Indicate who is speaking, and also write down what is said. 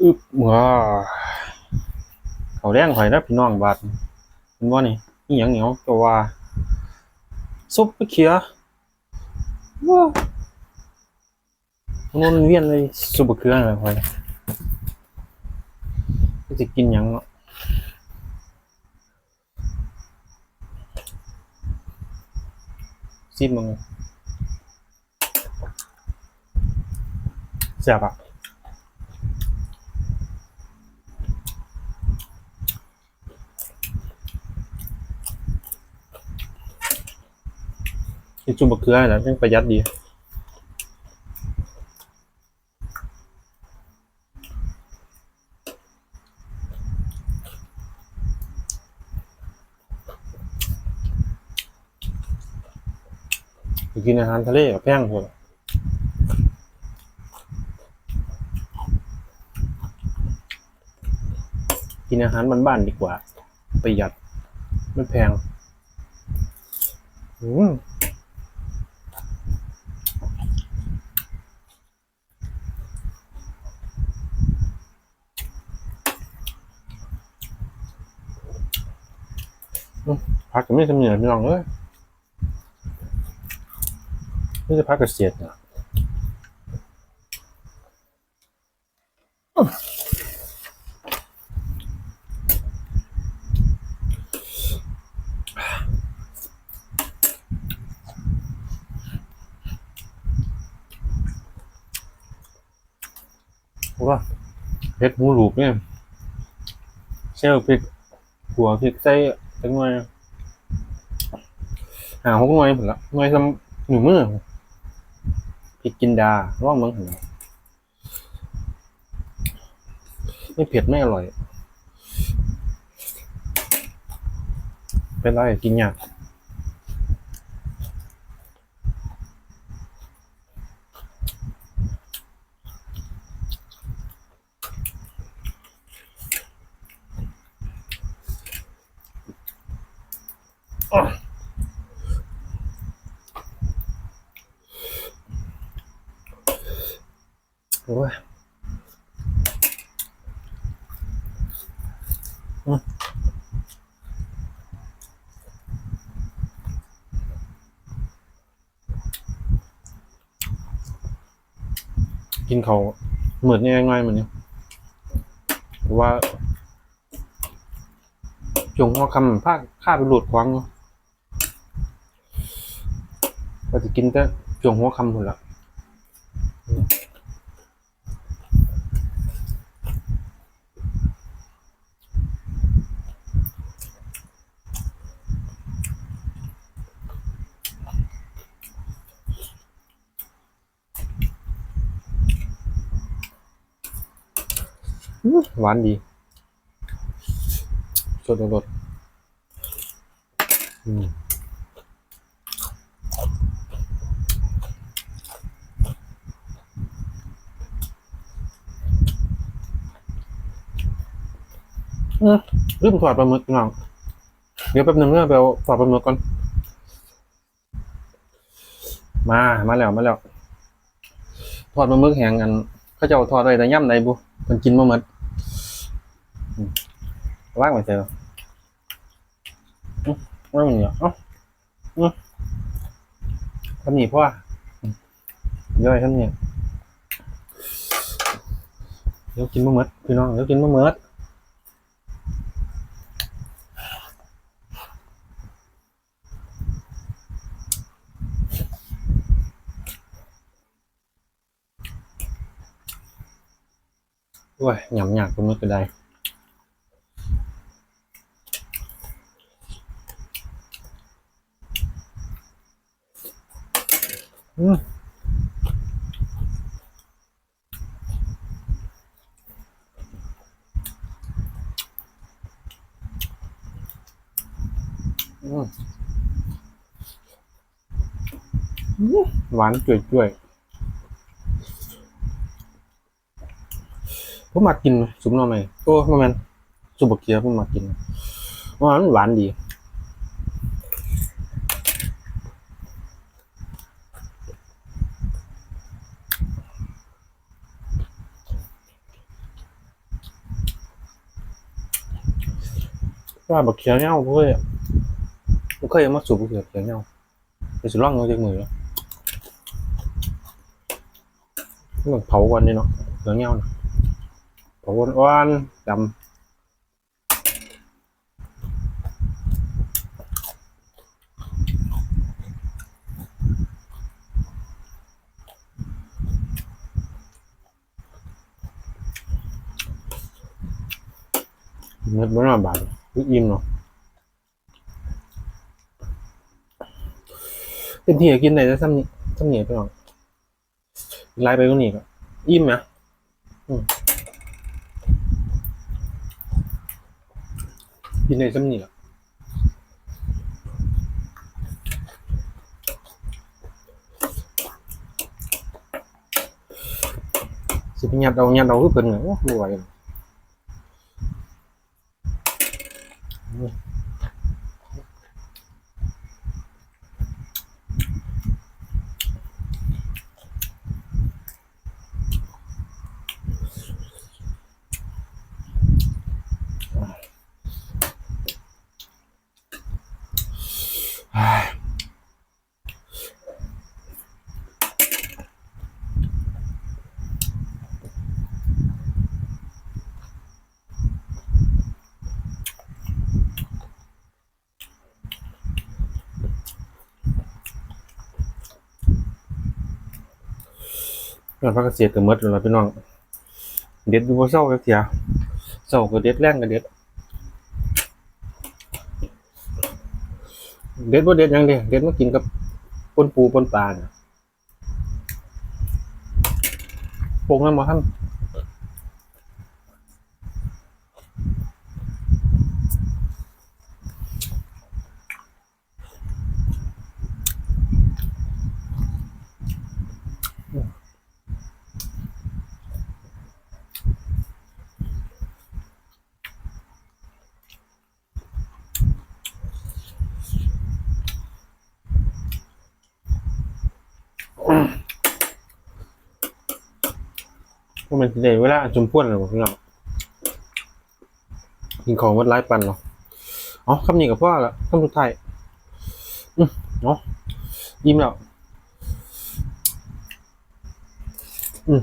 Speaker 1: อึบว้าเขาแรงข่อยนะพี่น้องบาดเห็นว่านี่นี่ยังเหนียวก็ว่าซุปเขียว้าวนเวียนเลยซุปเขืออะไรข่อยจะกินยังเนาะซิมมึงแซ่บอะ กินจุ่มบะเขือนะยังประหยัดดีกินอาหารทะเลกับแป้งพวกกินอาหารบ้านๆดีกว่า ประหยัดไม่แพงอืม พักก็ไม่ทำเหนื่อยพี่น้องเอ้ยไม่จะพักเกษียณนะว่าเพชรมูลูกเนี่ยเชลพริกหัวพริกใส่ จังหน่วยหาหกหน่วยผลละหน่วยทำหนึ่งมือพริกกินดาร่องเมืองหันไม่เผ็ดไม่อร่อย เป็นไรกินยาก โอ้ยกินเขาเหมือนง่ายๆเหมือนนี้เพราะว่าจงหัวคำผ้าข้าไปหลุดควังเนาะก็จะกินแต่จงหัวคำหมดละ หวานดีสดรสอืมอืมลืมถอดปลาหมึกน้องเดี๋ยวแป๊บนึงเนื่อไปเอาถอดปลาหมึกก่อน มา มาแล้ว มาแล้วทอดปลาหมึกแห้งกัน เขาจะเอาทอดไว้แต่ย่ำในบุมันกินมาหมดว่างไปเจออื้อว่างมันเหนียวเอ้าอื้อทำหนีพ่อย่อยทำหนี่เดี๋ยวกินมาหมดพี่น้องเดี๋ยวกินมาหมด ด้วยหยำหยาบปลา ผมมากินซุปหน่อไม้โอ้บ่แม่นซุปบักเขือผมมากินว่ามันหวานดีว่าบักเขียวเน่าเพื่อผมเคยมาสูบบักเขียวเขียวเน่าไปสูบร่องเอาจากมือแล้วเหมือนเผากันนี่เนาะเขียวเน่านะ ผาอ่อนๆดำเม็ดบนหน้าบาทอุ๊ยอิ่มเนาะเต็มที่กินได้แต่ซ้ำนี่ซ้ำเหนี่ไปหน่อยไล่ไปกว่านี้ก็อิ่มนะอืม กินได้ซ้ำนี่แหละสิไป ยัดเอายัดเอาคือเพิ่นน่ะโอ้บ่ไหวแล้วงานพักเกษตรก็หมดแล้วล่ะพี่น้อง เด็ดอยู่บ่เศร้าจักเที่ยเศร้าก็เด็ดแรงก็เด็ด เด็ดบ่เด็ดยังเด้เด็ดมากินกับปนปูปนปลาเนี่ยปรุงแล้วบ่ทัน มันสิได้เวลาจุ่มพ่วนเล้วบ่พี่น้องกินของวัดไร้ปันเนาะอ๋อคำนี้กับพ่อละคำสุดท้ายอือเนาะยิ้มแล้วอืม